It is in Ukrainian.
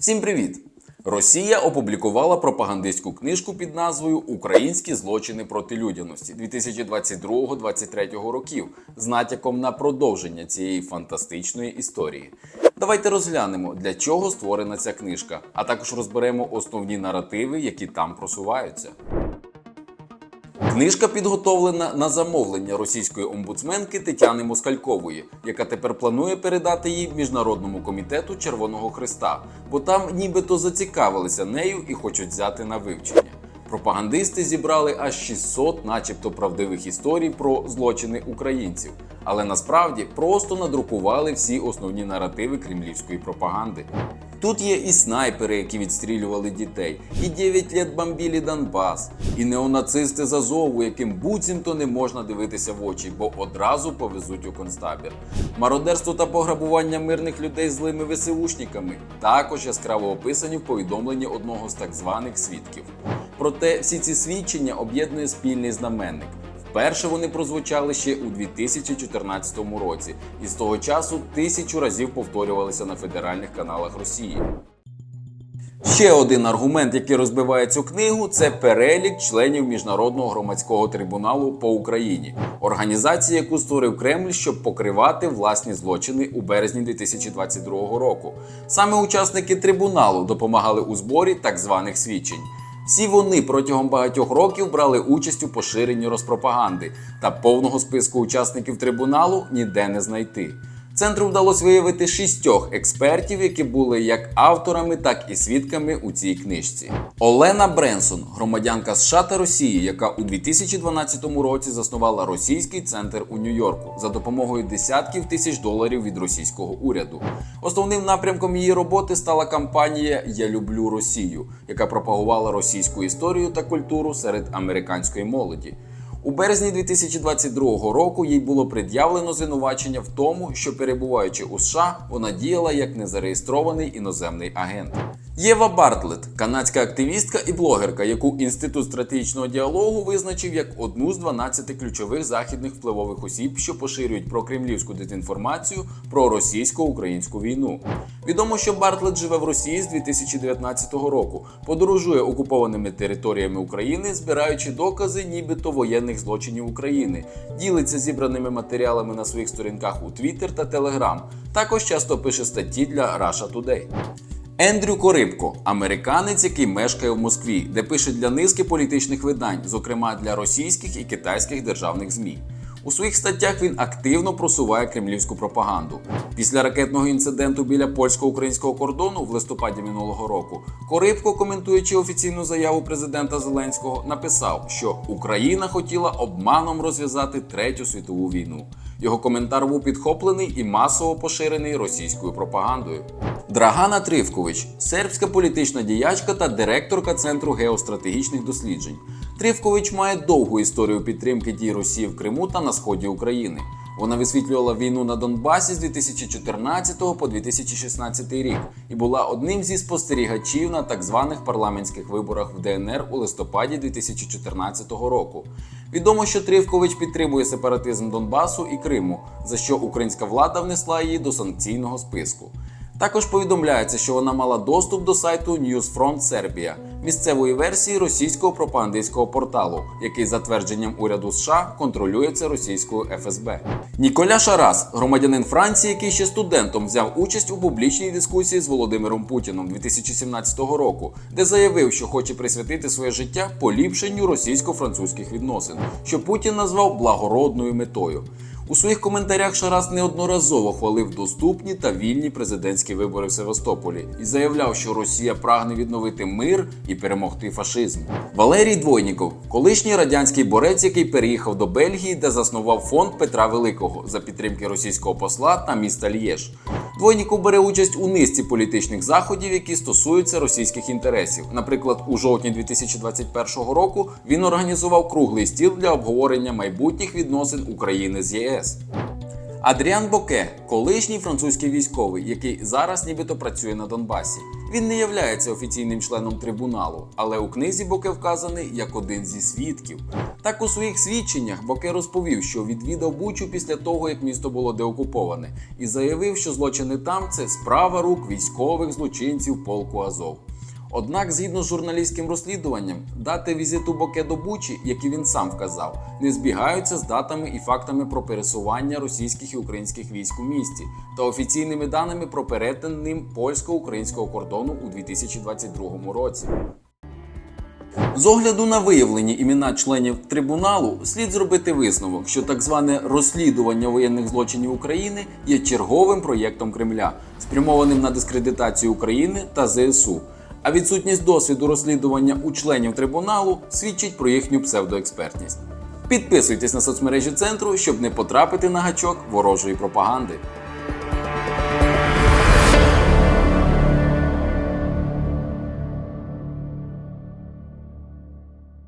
Всім привіт! Росія опублікувала пропагандистську книжку під назвою Українські злочини проти людяності 2022-2023 років з натяком на продовження цієї фантастичної історії. Давайте розглянемо, для чого створена ця книжка, а також розберемо основні наративи, які там просуваються. Книжка підготовлена на замовлення російської омбудсменки Тетяни Москалькової, яка тепер планує передати її Міжнародному комітету Червоного Христа, бо там нібито зацікавилися нею і хочуть взяти на вивчення. Пропагандисти зібрали аж 600, начебто, правдивих історій про злочини українців, але насправді просто надрукували всі основні наративи кремлівської пропаганди. Тут є і снайпери, які відстрілювали дітей, і 9 літ бомбілі Донбас, і неонацисти з Азову, яким буцімто не можна дивитися в очі, бо одразу повезуть у концтабір. Мародерство та пограбування мирних людей злими ВСУшниками також яскраво описані в повідомленні одного з так званих свідків. Проте всі ці свідчення об'єднує спільний знаменник. Вперше вони прозвучали ще у 2014 році, і з того часу тисячу разів повторювалися на федеральних каналах Росії. Ще один аргумент, який розбиває цю книгу, це перелік членів міжнародного громадського трибуналу по Україні, організації, яку створив Кремль, щоб покривати власні злочини у березні 2022 року. Саме учасники трибуналу допомагали у зборі так званих свідчень. Всі вони протягом багатьох років брали участь у поширенні розпропаганди, та повного списку учасників трибуналу ніде не знайти. Центру вдалося виявити шістьох експертів, які були як авторами, так і свідками у цій книжці. Олена Бренсон, громадянка США та Росії, яка у 2012 році заснувала російський центр у Нью-Йорку за допомогою десятків тисяч доларів від російського уряду. Основним напрямком її роботи стала кампанія Я люблю Росію, яка пропагувала російську історію та культуру серед американської молоді. У березні 2022 року їй було пред'явлено звинувачення в тому, що перебуваючи у США, вона діяла як незареєстрований іноземний агент. Єва Бартлет, канадська активістка і блогерка, яку інститут стратегічного діалогу визначив як одну з 12 ключових західних впливових осіб, що поширюють прокремлівську дезінформацію про російсько-українську війну. Відомо, що Бартлет живе в Росії з 2019 року, подорожує окупованими територіями України, збираючи докази, нібито воєнних злочинів України, ділиться зібраними матеріалами на своїх сторінках у Twitter та Telegram. Також часто пише статті для Russia Today. Ендрю Корибко, американець, який мешкає в Москві, де пише для низки політичних видань, зокрема для російських і китайських державних ЗМІ. У своїх статтях він активно просуває кремлівську пропаганду. Після ракетного інциденту біля польсько-українського кордону в листопаді минулого року Корибко, коментуючи офіційну заяву президента Зеленського, написав, що Україна хотіла обманом розв'язати третю світову війну. Його коментар був підхоплений і масово поширений російською пропагандою. Драгана Тривкович, сербська політична діячка та директорка Центру геостратегічних досліджень. Тривкович має довгу історію підтримки дій Росії в Криму та на сході України. Вона висвітлювала війну на Донбасі з 2014 по 2016 рік і була одним зі спостерігачів на так званих парламентських виборах в ДНР у листопаді 2014 року. Відомо, що Тривкович підтримує сепаратизм Донбасу і Криму, за що українська влада внесла її до санкційного списку. Також повідомляється, що вона мала доступ до сайту Newsfront Serbia, місцевої версії російського пропагандистського порталу, який за твердженням уряду США контролюється російською ФСБ. Ніколя Шарас, громадянин Франції, який ще студентом взяв участь у публічній дискусії з Володимиром Путіном 2017 року, де заявив, що хоче присвятити своє життя поліпшенню російсько-французьких відносин, що Путін назвав благородною метою. У своїх коментарях Шарас неодноразово хвалив доступні та вільні президентські вибори в Севастополі і заявляв, що Росія прагне відновити мир і перемогти фашизм. Валерій Двойніков, колишній радянський борець, який переїхав до Бельгії, де заснував фонд Петра Великого за підтримки російського посла та міста Лєж. Двойніков бере участь у низці політичних заходів, які стосуються російських інтересів. Наприклад, у жовтні 2021 року він організував круглий стіл для обговорення майбутніх відносин України з ЄС. Адріан Боке, колишній французький військовий, який зараз нібито працює на Донбасі. Він не являється офіційним членом трибуналу, але у книзі Боке вказаний як один зі свідків. Так у своїх свідченнях Боке розповів, що відвідав Бучу після того, як місто було деокуповане, і заявив, що злочини там це справа рук військових злочинців полку Азов. Однак, згідно з журналістським розслідуванням, дати візиту Боке до Бучі, які він сам вказав, не збігаються з датами і фактами про пересування російських і українських військ у місті та офіційними даними про перетин ним польсько-українського кордону у 2022 році. З огляду на виявлені імена членів трибуналу, слід зробити висновок, що так зване розслідування воєнних злочинів України є черговим проєктом Кремля, спрямованим на дискредитацію України та ЗСУ. А відсутність досвіду розслідування у членів трибуналу свідчить про їхню псевдоекспертність. Підписуйтесь на соцмережі центру, щоб не потрапити на гачок ворожої пропаганди.